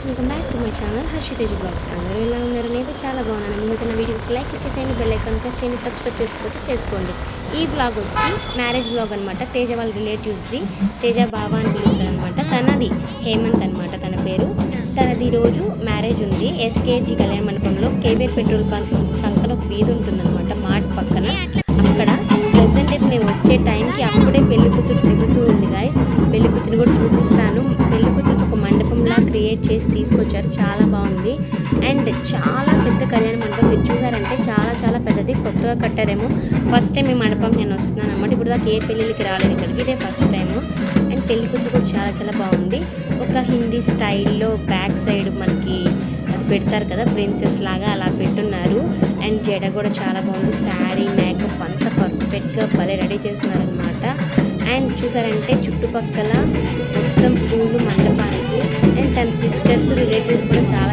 Guys welcome back to my channel Harshitej vlogs అందరూ ఎలా ఉన్నారు? నేను చాలా బాగున్నాను. ముందు నా వీడియోకి లైక్ చేసేయండి బెల్ ఐకాన్ ప్రెస్ చేయండి సబ్స్క్రైబ్ చేసుకోకపోతే చేసుకోండి. ఈ బ్లాగ్ వచ్చి మ్యారేజ్ బ్లాగ్ అనమాట తేజ వాళ్ళ రిలేటివ్స్ది తేజ బాబా అని పిలుస్తారు అనమాట తనది హేమంత్ అనమాట తన పేరు. తనది రోజు మ్యారేజ్ ఉంది. ఎస్కేజీ కళ్యాణ మండపంలో కేబీఆర్ పెట్రోల్ బంక్ పక్కన ఒక వీధి ఉంటుంది తీసుకొచ్చారు. చాలా బాగుంది. అండ్ చాలా పెద్ద కళ్యాణ మండపం. మీరు చూసారంటే చాలా చాలా పెద్దది. కొత్తగా కట్టారేమో. ఫస్ట్ టైం ఈ మండపం నేను వస్తున్నాను అనమాట ఇప్పుడు దాకా ఏ పెళ్ళిళ్ళకి రాలేదు ఇక్కడికి. ఇదే ఫస్ట్ టైము అండ్ పెళ్ళి కూతురు కూడా చాలా చాలా బాగుంది. ఒక హిందీ స్టైల్లో బ్యాక్ సైడ్ మనకి పెడతారు కదా ప్రిన్సెస్ లాగా అలా పెట్టున్నారు. అండ్ జడ కూడా చాలా బాగుంది. శారీ మేకప్ అంతా పర్ఫెక్ట్గా భలే రెడీ చేస్తున్నారనమాట అండ్ చూసారంటే చుట్టుపక్కల మొత్తం పూలు మండపం అండ్ తన సిస్టర్స్ రిలేటివ్స్ కూడా చాలా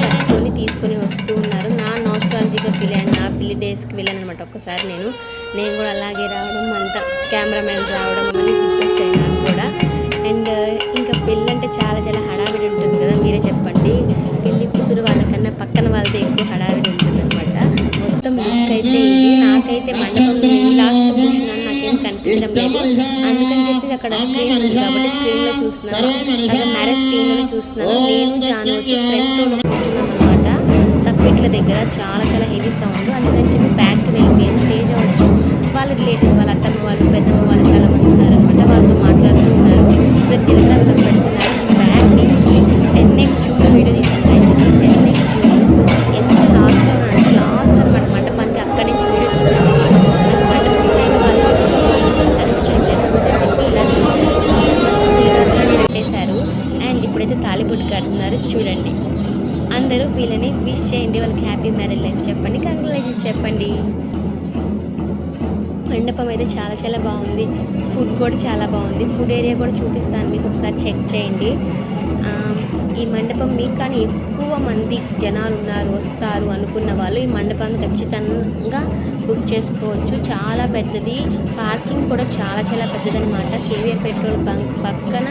బియ్యం తీసుకొని వస్తూ ఉన్నారు. నా నాస్ట్రాలజీగా ఫీల్ అయ్యాను నా పిల్లి డేస్కి వెళ్ళాను అనమాట ఒక్కసారి నేను. నేను కూడా అలాగే రావడం అంతా కెమెరామెన్ రావడం అని గుర్తొచ్చాయి నాకు కూడా. అండ్ uh, ఇంకా పెళ్ళి అంటే చాలా చాలా హడావిడి ఉంటుంది కదా మీరే చెప్పండి. పెళ్ళి కూతురు వాళ్ళకన్నా పక్కన వాళ్ళతో ఎక్కువ హడావిడి ఉంటుంది అనమాట మొత్తం లుక్ అయితే ఇది నాకైతే మండపంలో లాస్ట్ లేదు అందుకని చెప్పి అక్కడ స్క్రీన్ ఉంది కాబట్టి స్క్రీన్లో చూస్తున్నాను. అక్కడ మ్యారేజ్ స్క్రీన్లో చూస్తున్నాను. నేను జాను వచ్చి ఫ్రంట్లో కూర్చున్నాం అనమాట తప్పిట్ల దగ్గర చాలా చాలా హెవీ సౌండ్ అందుకని చెప్పి బ్యాక్ వెళ్ళిపోయాను. తేజ వచ్చి వాళ్ళ రిలేటివ్స్ వాళ్ళ అత్తమ్మ వాళ్ళు పెద్దమ్మ వాళ్ళు చాలా మంది ఉన్నారనమాట వాళ్ళతో మాట్లాడుతూ ఉన్నారు. ఇప్పుడు హ్యాపీ మ్యారేజ్ లైఫ్ చెప్పండి. కంగ్రాచులేషన్ చెప్పండి. మండపం అయితే చాలా చాలా బాగుంది. ఫుడ్ కూడా చాలా బాగుంది. ఫుడ్ ఏరియా కూడా చూపిస్తాను. మీకు ఒకసారి చెక్ చేయండి. ఈ మండపం మీకు కానీ ఎక్కువ మంది జనాలు ఉన్నారు వస్తారు అనుకున్న వాళ్ళు ఈ మండపాన్ని ఖచ్చితంగా బుక్ చేసుకోవచ్చు. చాలా పెద్దది. పార్కింగ్ కూడా చాలా చాలా పెద్దదనమాట కేవీఆర్ పెట్రోల్ బంక్ పక్కన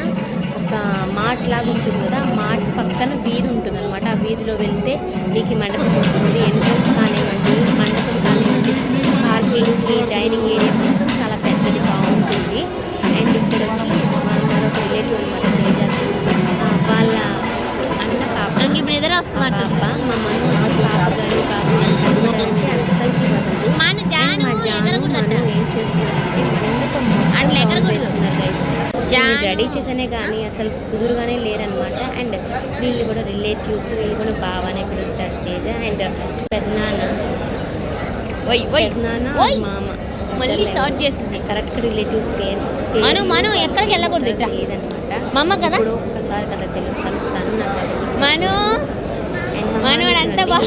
ఒక మార్ట్ లాగా ఉంటుంది కదా ఆ మార్ట్ పక్కన వీధి ఉంటుంది అనమాట ఆ వీధిలో వెళ్తే మీకు ఈ మండపం వస్తుంది. ఎంట్రన్స్ కానివ్వండి మండపం కానివ్వండి పార్కింగ్కి డైనింగ్ ఏరియా మొత్తం చాలా పెద్దది బాగుంటుంది. అండ్ ఇక్కడ వచ్చి మన మరొక రిలేటివ్ అనమాట వాళ్ళ అన్న పాప. ఇప్పుడు ఎదురు వస్తున్నట్టు పాప మా వచ్చి పాప గారు పాప గారు. కనబడాలంటే అస్సలకి ఇవ్వదండి మాను జాను మా జాను ఎగరకూడదట మను ఏం చేస్తున్నారంటే మండపం అట్లా ఎగరకూడదు. జాను. రెడీ చేసానే కానీ అసలు కుదురుగానే లేరనమాట అండ్ వీళ్ళు కూడా రిలేటివ్స్ వీళ్ళు కూడా బాగానే పిలుస్తారు తేజ అండ్ పెద్దనాన్న పెద్దనాన్న. మామ మళ్ళీ స్టార్ట్ చేసింది కరెక్ట్ రిలేటివ్స్ పేర్స్ మను, మను, ఎక్కడికి వెళ్ళకూడదు. లేదనమాట మా అమ్మ కదా? ఇప్పుడు ఒక్కసారి కదా తెలుగు కలుస్తాను నాకు. మను And మా మను, మామ.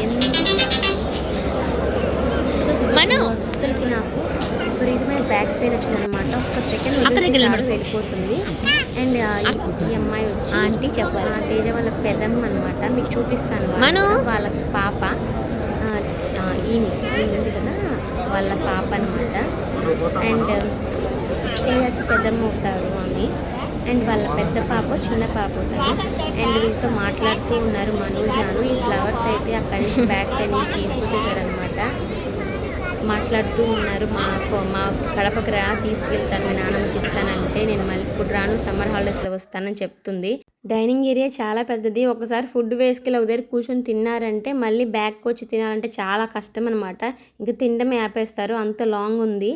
అస్సలకి నాకు విపరీతమైన బ్యాక్ పెయిన్ వచ్చిందనమాట ఒక్క సెకండ్ అక్కడికి వెళ్ళిపడు. వెళ్ళిపోతుంది. అండ్ ఈ అమ్మాయి వచ్చి ఆంటీ చెప్పాలి. ఆ, తేజ వాళ్ళ పెదమ్మ అనమాట మీకు చూపిస్తాను వాళ్ళ- మను. వాళ్ళ పాప. ఈమె. ఈమె ఉంది కదా వాళ్ళ పాప అనమాట అండ్ తేజకి పెద్దమ్మ అవుతారు ఆమె. అండ్ వాళ్ళ పెద్ద పాప చిన్న పాప అవుతారు అండ్ వీళ్ళతో మాట్లాడుతూ ఉన్నారు మనోజాను ఈ ఫ్లవర్స్ అయితే అక్కడి నుంచి బ్యాక్ సైడ్ నుంచి తీసుకొచ్చేసారనమాట మాట్లాడుతూ ఉన్నారు మాకు మా కడపకి రా తీసుకువెళ్తాను మీ నాన్నమ్మకి ఇస్తానంటే నేను మళ్ళీ ఇప్పుడు రాను సమ్మర్ హాలిడేస్లో వస్తానని చెప్తుంది. డైనింగ్ ఏరియా చాలా పెద్దది ఒకసారి ఫుడ్ వేసుకెళ్ళి ఒక దగ్గర కూర్చొని తిన్నారంటే మళ్ళీ బ్యాక్ వచ్చి తినాలంటే చాలా కష్టం అనమాట ఇంకా తినడమే ఆపేస్తారు అంత లాంగ్ ఉంది.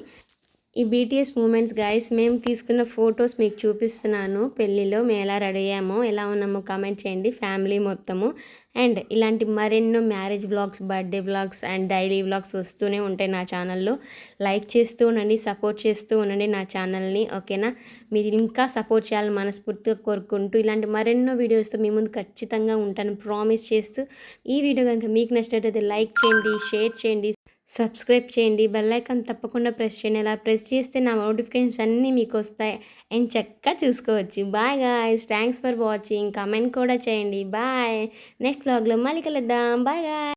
ఈ బీటీఎస్ మూమెంట్స్ గైస్ మేము తీసుకున్న ఫొటోస్ మీకు చూపిస్తున్నాను. పెళ్ళిలో మేము ఎలా రెడీ అయ్యామో ఎలా ఉన్నామో కామెంట్ చేయండి ఫ్యామిలీ మొత్తము. అండ్ ఇలాంటి మరెన్నో marriage vlogs birthday vlogs and daily vlogs వస్తూనే ఉంటాయి నా ఛానల్లో. లైక్ చేస్తూ ఉండండి సపోర్ట్ చేస్తూ ఉండండి నా ఛానల్ని ఓకేనా? మీరు ఇంకా సపోర్ట్ చేయాలని మనస్ఫూర్తిగా కోరుకుంటూ ఇలాంటి మరెన్నో వీడియోస్తో మీ ముందు ఖచ్చితంగా ఉంటాను. ప్రామిస్ చేస్తూ ఈ వీడియో కనుక మీకు నచ్చినట్టయితే లైక్ చేయండి షేర్ చేయండి సబ్స్క్రైబ్ చేయండి. బెల్ ఐకాన్ తప్పకుండా ప్రెస్ చేయండి. అలా ప్రెస్ చేస్తే నా నోటిఫికేషన్స్ అన్నీ మీకు వస్తాయి అండ్ చక్కగా చూసుకోవచ్చు. Bye guys. Thanks for watching. Comment కూడా చేయండి. బాయ్. నెక్స్ట్ బ్లాగ్లో మళ్ళీ కలుద్దాం. Bye guy.